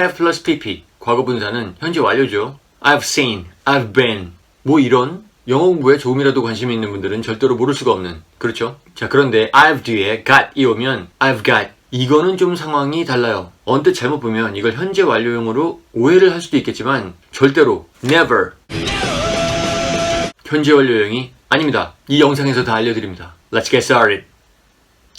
have plus pp 과거 분사는 현재 완료죠. I've seen, I've been 뭐 이런 영어 공부에 조금이라도 관심이 있는 분들은 절대로 모를 수가 없는 그렇죠. 자 그런데 I've 뒤에 got이 오면 I've got 이거는 좀 상황이 달라요. 언뜻 잘못 보면 이걸 현재 완료용으로 오해를 할 수도 있겠지만 절대로 never 현재 완료형이 아닙니다. 이 영상에서 다 알려드립니다. Let's get started.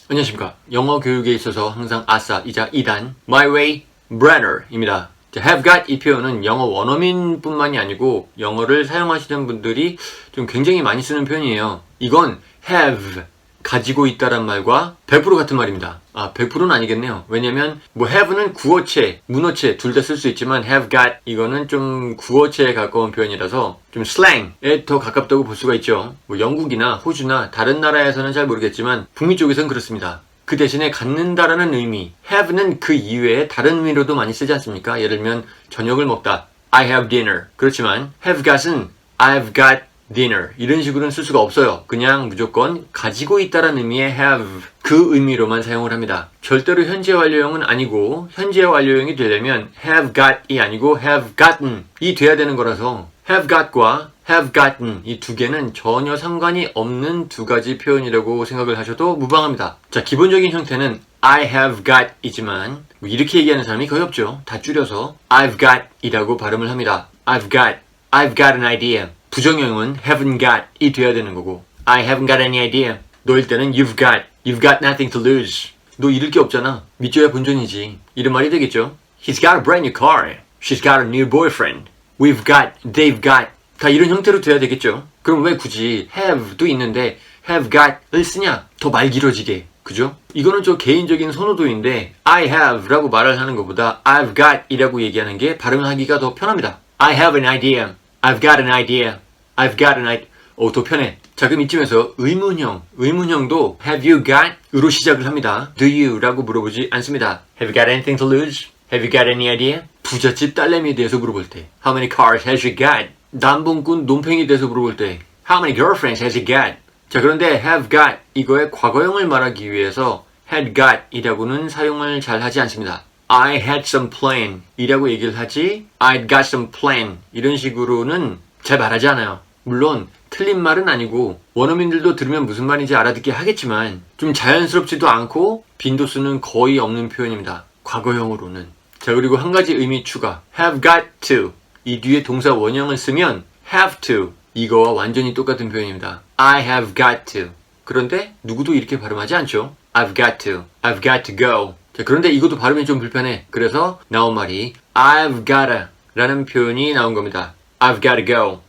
안녕하십니까. 영어 교육에 있어서 항상 아싸이자 2단 My Way Brenner입니다. 자, have got 이 표현은 영어 원어민뿐만이 아니고 영어를 사용하시는 분들이 좀 굉장히 많이 쓰는 표현이에요. 이건 have 가지고 있다란 말과 100% 같은 말입니다. 아, 100%는 아니겠네요. 왜냐면 뭐 have는 구어체, 문어체 둘 다 쓸 수 있지만 have got 이거는 좀 구어체에 가까운 표현이라서 좀 슬랭에 더 가깝다고 볼 수가 있죠. 뭐 영국이나 호주나 다른 나라에서는 잘 모르겠지만 북미 쪽에서는 그렇습니다. 그 대신에 갖는다라는 의미, have는 그 이외에 다른 의미로도 많이 쓰지 않습니까? 예를 들면 저녁을 먹다, I have dinner. 그렇지만 have got은 I've got dinner 이런 식으로는 쓸 수가 없어요. 그냥 무조건 가지고 있다라는 의미의 have 그 의미로만 사용을 합니다. 절대로 현재 완료형은 아니고 현재 완료형이 되려면 have got이 아니고 have gotten 이 돼야 되는 거라서 have got과 have gotten 이 두 개는 전혀 상관이 없는 두 가지 표현이라고 생각을 하셔도 무방합니다. 자, 기본적인 형태는 I have got 이지만 뭐 이렇게 얘기하는 사람이 거의 없죠. 다 줄여서 I've got 이라고 발음을 합니다. I've got, I've got an idea. 부정형은 haven't got 이 돼야 되는 거고 I haven't got any idea. 너일 때는 you've got, you've got nothing to lose. 너 잃을 게 없잖아. 믿져야 본전이지. 이런 말이 되겠죠. He's got a brand new car. She's got a new boyfriend. We've got, they've got. 다 이런 형태로 돼야 되겠죠. 그럼 왜 굳이 have도 있는데 have got을 쓰냐? 더 말 길어지게. 그죠? 이거는 저 개인적인 선호도인데 I have 라고 말을 하는 것보다 I've got 이라고 얘기하는 게 발음하기가 더 편합니다. I have an idea. I've got an idea. I've got an idea. 오, 더 편해. 자, 그럼 이쯤에서 의문형, 의문형도 have you got? 으로 시작을 합니다. do you? 라고 물어보지 않습니다. Have you got anything to lose? Have you got any idea? 부잣집 딸내미에 대해서 물어볼 때 How many cars has you got? 남봉꾼 논팽이에 대해서 물어볼 때 How many girlfriends has you got? 자, 그런데 have got 이거의 과거형을 말하기 위해서 had got 이라고는 사용을 잘 하지 않습니다. I had some plan 이라고 얘기를 하지 I'd got some plan 이런 식으로는 잘 말하지 않아요. 물론 틀린 말은 아니고 원어민들도 들으면 무슨 말인지 알아듣게 하겠지만 좀 자연스럽지도 않고 빈도수는 거의 없는 표현입니다. 과거형으로는. 자 그리고 한 가지 의미 추가. have got to 이 뒤에 동사 원형을 쓰면 have to 이거와 완전히 똑같은 표현입니다. I have got to 그런데 누구도 이렇게 발음하지 않죠. I've got to, I've got to go. 자, 그런데 이것도 발음이 좀 불편해. 그래서 나온 말이 I've gotta 라는 표현이 나온 겁니다. I've gotta go.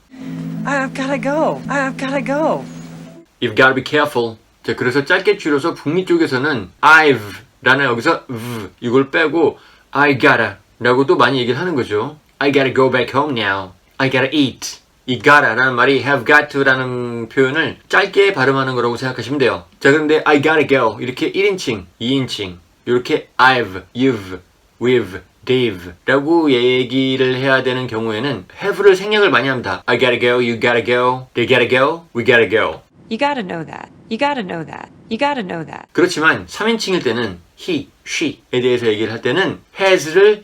I've gotta go. I've gotta go. You've gotta be careful. 자, 그래서 짧게 줄여서 북미 쪽에서는 I've 라는 여기서 v 이걸 빼고 I gotta 라고도 많이 얘기를 하는 거죠. I gotta go back home now. I gotta eat. 이 gotta 라는 말이 have got to 라는 표현을 짧게 발음하는 거라고 생각하시면 돼요. 자, 그런데 I gotta go 이렇게 1인칭, 2인칭 이렇게 I've, you've, we've, they've 라고 얘기를 해야 되는 경우에는 have를 생략을 많이 합니다. I gotta go, you gotta go, they gotta go, we gotta go. You gotta know that. You gotta know that. You gotta know that. 그렇지만 3인칭일 때는 he, she에 대해서 얘기를 할 때는 has를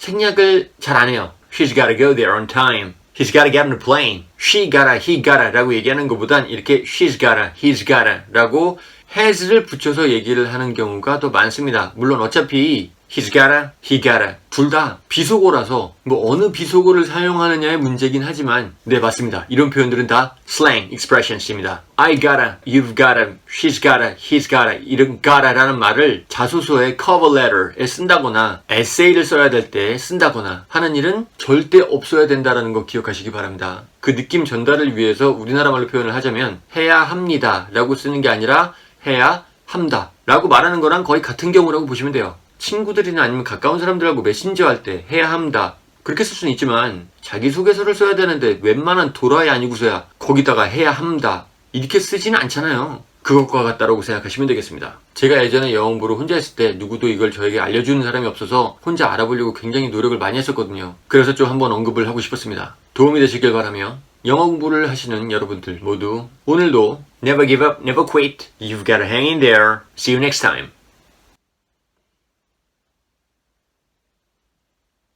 생략을 잘 안 해요. She's gotta go there on time. He's gotta get on the plane. She gotta, he gotta 라고 얘기하는 것보단 이렇게 she's gotta, he's gotta 라고 has를 붙여서 얘기를 하는 경우가 더 많습니다. 물론 어차피 he's gotta, he gotta 둘 다 비속어라서 뭐 어느 비속어를 사용하느냐의 문제긴 하지만 네 맞습니다. 이런 표현들은 다 slang expressions입니다. I gotta, you've gotta, she's gotta, he's gotta 이런 gotta라는 말을 자소서의 cover letter에 쓴다거나 에세이를 써야 될 때 쓴다거나 하는 일은 절대 없어야 된다라는 거 기억하시기 바랍니다. 그 느낌 전달을 위해서 우리나라 말로 표현을 하자면 해야 합니다 라고 쓰는 게 아니라 해야 합니다 라고 말하는 거랑 거의 같은 경우라고 보시면 돼요. 친구들이나 아니면 가까운 사람들하고 메신저 할 때 해야 합니다. 그렇게 쓸 수는 있지만 자기소개서를 써야 되는데 웬만한 도라이 아니고서야 거기다가 해야 합니다. 이렇게 쓰지는 않잖아요. 그것과 같다라고 생각하시면 되겠습니다. 제가 예전에 영어 공부를 혼자 했을 때 누구도 이걸 저에게 알려주는 사람이 없어서 혼자 알아보려고 굉장히 노력을 많이 했었거든요. 그래서 좀 한번 언급을 하고 싶었습니다. 도움이 되시길 바라며 영어 공부를 하시는 여러분들 모두 오늘도 Never give up, never quit. You've gotta hang in there. See you next time.